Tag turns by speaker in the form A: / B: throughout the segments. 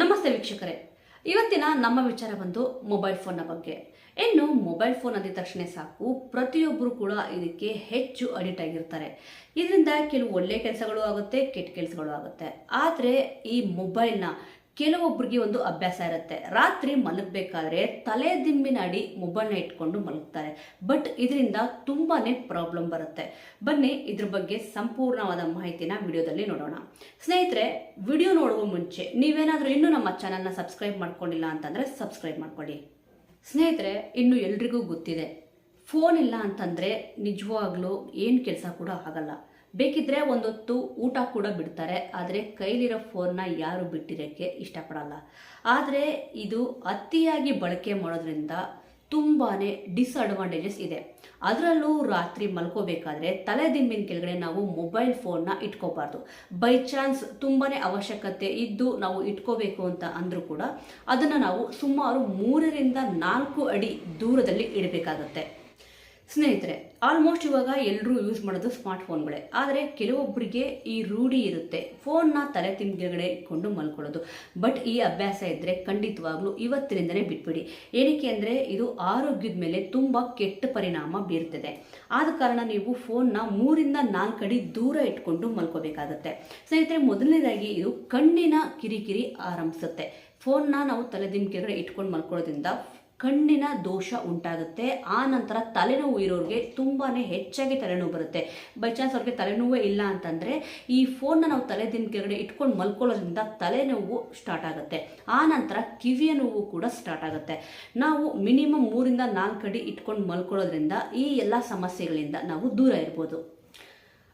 A: ನಮಸ್ತೆ ವೀಕ್ಷಕರೇ. ಇವತ್ತಿನ ನಮ್ಮ ವಿಚಾರ ಬಂದು ಮೊಬೈಲ್ ಫೋನ್ನ ಬಗ್ಗೆ. ಇನ್ನು ಮೊಬೈಲ್ ಫೋನ್ ಅಂದಿದ ತಕ್ಷಣ ಸಾಕು ಪ್ರತಿಯೊಬ್ಬರು ಕೂಡ ಇದಕ್ಕೆ ಹೆಚ್ಚು ಅಡಿಟ್ ಆಗಿರ್ತಾರೆ. ಇದರಿಂದ ಕೆಲವು ಒಳ್ಳೆ ಕೆಲಸಗಳು ಆಗುತ್ತೆ, ಕೆಟ್ಟ ಕೆಲಸಗಳು ಆಗುತ್ತೆ. ಆದರೆ ಈ ಮೊಬೈಲ್ನ ಕೆಲವೊಬ್ಬರಿಗೆ ಒಂದು ಅಭ್ಯಾಸ ಇರುತ್ತೆ. ರಾತ್ರಿ ಮಲಗಬೇಕಾದ್ರೆ ತಲೆ ದಿಂಬಿನ ಅಡಿ ಮೊಬೈಲ್ನ ಇಟ್ಕೊಂಡು ಮಲಗ್ತಾರೆ. ಬಟ್ ಇದರಿಂದ ತುಂಬಾನೇ ಪ್ರಾಬ್ಲಮ್ ಬರುತ್ತೆ. ಬನ್ನಿ ಇದ್ರ ಬಗ್ಗೆ ಸಂಪೂರ್ಣವಾದ ಮಾಹಿತಿನ ವಿಡಿಯೋದಲ್ಲಿ ನೋಡೋಣ. ಸ್ನೇಹಿತರೆ, ವಿಡಿಯೋ ನೋಡುವ ಮುಂಚೆ ನೀವೇನಾದರೂ ಇನ್ನೂ ನಮ್ಮ ಚಾನಲ್ನ ಸಬ್ಸ್ಕ್ರೈಬ್ ಮಾಡ್ಕೊಂಡಿಲ್ಲ ಅಂತಂದರೆ ಸಬ್ಸ್ಕ್ರೈಬ್ ಮಾಡ್ಕೊಳ್ಳಿ. ಸ್ನೇಹಿತರೆ, ಇನ್ನು ಎಲ್ರಿಗೂ ಗೊತ್ತಿದೆ. ಫೋನ್ ಇಲ್ಲ ಅಂತಂದರೆ ನಿಜವಾಗ್ಲೂ ಏನು ಕೆಲಸ ಕೂಡ ಆಗಲ್ಲ. ಬೇಕಿದ್ರೆ ಒಂದೊತ್ತು ಊಟ ಕೂಡ ಬಿಡ್ತಾರೆ. ಆದರೆ ಕೈಲಿರೋ ಫೋನ್ನ ಯಾರು ಬಿಟ್ಟಿರೋಕ್ಕೆ ಇಷ್ಟಪಡಲ್ಲ. ಆದರೆ ಇದು ಅತಿಯಾಗಿ ಬಳಕೆ ಮಾಡೋದ್ರಿಂದ ತುಂಬಾ ಡಿಸ್ಅಡ್ವಾಂಟೇಜಸ್ ಇದೆ. ಅದರಲ್ಲೂ ರಾತ್ರಿ ಮಲ್ಕೋಬೇಕಾದ್ರೆ ತಲೆ ದಿಂಬಿನ ಕೆಳಗಡೆ ನಾವು ಮೊಬೈಲ್ ಫೋನ್ನ ಇಟ್ಕೋಬಾರ್ದು. ಬೈ ಚಾನ್ಸ್ ತುಂಬಾ ಅವಶ್ಯಕತೆ ಇದ್ದು ನಾವು ಇಟ್ಕೋಬೇಕು ಅಂತ ಅಂದರೂ ಕೂಡ ಅದನ್ನು ನಾವು ಸುಮಾರು ಮೂರರಿಂದ ನಾಲ್ಕು ಅಡಿ ದೂರದಲ್ಲಿ ಇಡಬೇಕಾಗುತ್ತೆ. ಸ್ನೇಹಿತರೆ ಆಲ್ಮೋಸ್ಟ್ ಇವಾಗ ಎಲ್ಲರೂ ಯೂಸ್ ಮಾಡೋದು ಸ್ಮಾರ್ಟ್ ಫೋನ್ಗಳೇ ಆದರೆ ಕೆಲವೊಬ್ಬರಿಗೆ ಈ ರೂಢಿ ಇರುತ್ತೆ. ಫೋನ್ನ ತಲೆ ತಿಂಡಿಗಡೆ ಇಟ್ಕೊಂಡು ಮಲ್ಕೊಳ್ಳೋದು. ಬಟ್ ಈ ಅಭ್ಯಾಸ ಇದ್ದರೆ ಖಂಡಿತವಾಗ್ಲೂ ಇವತ್ತಿನಿಂದನೇ ಬಿಟ್ಬಿಡಿ. ಏನಕ್ಕೆ ಅಂದರೆ ಇದು ಆರೋಗ್ಯದ ಮೇಲೆ ತುಂಬ ಕೆಟ್ಟ ಪರಿಣಾಮ ಬೀರ್ತದೆ. ಆದ ಕಾರಣ ನೀವು ಫೋನ್ನ ಮೂರಿಂದ ನಾಲ್ಕು ಅಡಿ ದೂರ ಇಟ್ಕೊಂಡು ಮಲ್ಕೋಬೇಕಾಗತ್ತೆ. ಸ್ನೇಹಿತರೆ, ಮೊದಲನೇದಾಗಿ ಇದು ಕಣ್ಣಿನ ಕಿರಿಕಿರಿ ಆರಂಭಿಸುತ್ತೆ. ಫೋನ್ನ ನಾವು ತಲೆದಿಂಬ ಕೆಳಗಡೆ ಇಟ್ಕೊಂಡು ಮಲ್ಕೊಳ್ಳೋದ್ರಿಂದ ಕಣ್ಣಿನ ದೋಷ ಉಂಟಾಗುತ್ತೆ. ಆ ನಂತರ ತಲೆನೋವು ಇರೋರಿಗೆ ತುಂಬಾ ಹೆಚ್ಚಾಗಿ ತಲೆನೋವು ಬರುತ್ತೆ. ಬೈ ಚಾನ್ಸ್ ಅವ್ರಿಗೆ ತಲೆನೋವೇ ಇಲ್ಲ ಅಂತಂದರೆ ಈ ಫೋನ್ನ ನಾವು ತಲೆ ದಿನ ಕೆಳಗಡೆ ಇಟ್ಕೊಂಡು ಮಲ್ಕೊಳ್ಳೋದ್ರಿಂದ ತಲೆನೋವು ಸ್ಟಾರ್ಟ್ ಆಗುತ್ತೆ. ಆ ನಂತರ ಕಿವಿಯ ನೋವು ಕೂಡ ಸ್ಟಾರ್ಟ್ ಆಗುತ್ತೆ. ನಾವು ಮಿನಿಮಮ್ ಮೂರಿಂದ ನಾಲ್ಕು ಅಡಿ ಇಟ್ಕೊಂಡು ಮಲ್ಕೊಳ್ಳೋದ್ರಿಂದ ಈ ಎಲ್ಲ ಸಮಸ್ಯೆಗಳಿಂದ ನಾವು ದೂರ ಇರ್ಬೋದು.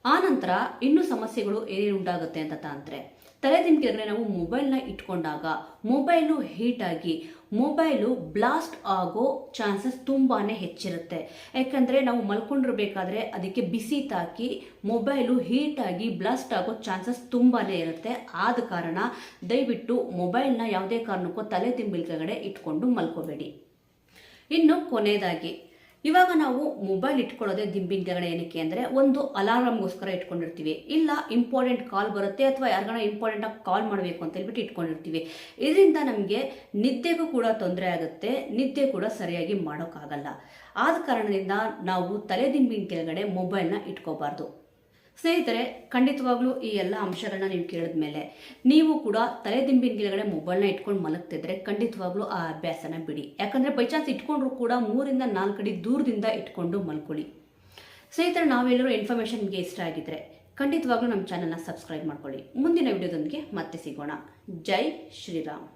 A: ಆ ನಂತರ ಇನ್ನೂ ಸಮಸ್ಯೆಗಳು ಏನೇನು ಉಂಟಾಗುತ್ತೆ ಅಂತ ಅಂದರೆ ತಲೆದಿನ ಕೆಳಗಡೆ ನಾವು ಮೊಬೈಲ್ನ ಇಟ್ಕೊಂಡಾಗ ಮೊಬೈಲು ಹೀಟಾಗಿ ಮೊಬೈಲು ಬ್ಲಾಸ್ಟ್ ಆಗೋ ಚಾನ್ಸಸ್ ತುಂಬಾ ಹೆಚ್ಚಿರುತ್ತೆ. ಯಾಕಂದರೆ ನಾವು ಮಲ್ಕೊಂಡಿರಬೇಕಾದ್ರೆ ಅದಕ್ಕೆ ಬಿಸಿ ತಾಕಿ ಮೊಬೈಲು ಹೀಟಾಗಿ ಬ್ಲಾಸ್ಟ್ ಆಗೋ ಚಾನ್ಸಸ್ ತುಂಬಾ ಇರುತ್ತೆ. ಆದ ಕಾರಣ ದಯವಿಟ್ಟು ಮೊಬೈಲ್ನ ಯಾವುದೇ ಕಾರಣಕ್ಕೂ ತಲೆ ತಿಂಬಿಲ್ಗಡೆ ಇಟ್ಕೊಂಡು ಮಲ್ಕೋಬೇಡಿ. ಇನ್ನು ಕೊನೆಯದಾಗಿ ಇವಾಗ ನಾವು ಮೊಬೈಲ್ ಇಟ್ಕೊಳ್ಳೋದೇ ದಿಂಬಿನ ಕೆಳಗಡೆ ಏನಕ್ಕೆ ಅಂದರೆ ಒಂದು ಅಲಾರಾಮ್ಗೋಸ್ಕರ ಇಟ್ಕೊಂಡಿರ್ತೀವಿ. ಇಲ್ಲ ಇಂಪಾರ್ಟೆಂಟ್ ಕಾಲ್ ಬರುತ್ತೆ ಅಥವಾ ಯಾರಿಗಾನ ಇಂಪಾರ್ಟೆಂಟಾಗಿ ಕಾಲ್ ಮಾಡಬೇಕು ಅಂತ ಹೇಳ್ಬಿಟ್ಟು ಇಟ್ಕೊಂಡಿರ್ತೀವಿ. ಇದರಿಂದ ನಮಗೆ ನಿದ್ದೆಗೂ ಕೂಡ ತೊಂದರೆ ಆಗುತ್ತೆ, ನಿದ್ದೆ ಕೂಡ ಸರಿಯಾಗಿ ಮಾಡೋಕ್ಕಾಗಲ್ಲ. ಆದ ಕಾರಣದಿಂದ ನಾವು ತಲೆ ದಿಂಬಿನ ಕೆಳಗಡೆ ಮೊಬೈಲ್ನ ಇಟ್ಕೋಬಾರ್ದು. ಸ್ನೇಹಿತರೆ, ಖಂಡಿತವಾಗ್ಲೂ ಈ ಎಲ್ಲ ಅಂಶಗಳನ್ನ ನೀವು ಕೇಳಿದ ಮೇಲೆ ನೀವು ಕೂಡ ತಲೆದಿಂಬಿನ ಕೆಳಗಡೆ ಮೊಬೈಲ್ನ ಇಟ್ಕೊಂಡು ಮಲಗ್ತಿದ್ರೆ ಖಂಡಿತವಾಗ್ಲೂ ಆ ಅಭ್ಯಾಸನ ಬಿಡಿ. ಯಾಕಂದರೆ ಬೈ ಚಾನ್ಸ್ ಇಟ್ಕೊಂಡ್ರು ಕೂಡ ಮೂರಿಂದ ನಾಲ್ಕು ಅಡಿ ದೂರದಿಂದ ಇಟ್ಕೊಂಡು ಮಲ್ಕೊಳ್ಳಿ. ಸ್ನೇಹಿತರೆ, ನಾವೆಲ್ಲರೂ ಇನ್ಫಾರ್ಮೇಷನ್ ನಿಮಗೆ ಇಷ್ಟ ಆಗಿದ್ರೆ ಖಂಡಿತವಾಗ್ಲೂ ನಮ್ಮ ಚಾನಲ್ನ ಸಬ್ಸ್ಕ್ರೈಬ್ ಮಾಡ್ಕೊಳ್ಳಿ. ಮುಂದಿನ ವಿಡಿಯೋದೊಂದಿಗೆ ಮತ್ತೆ ಸಿಗೋಣ. ಜೈ ಶ್ರೀರಾಮ್.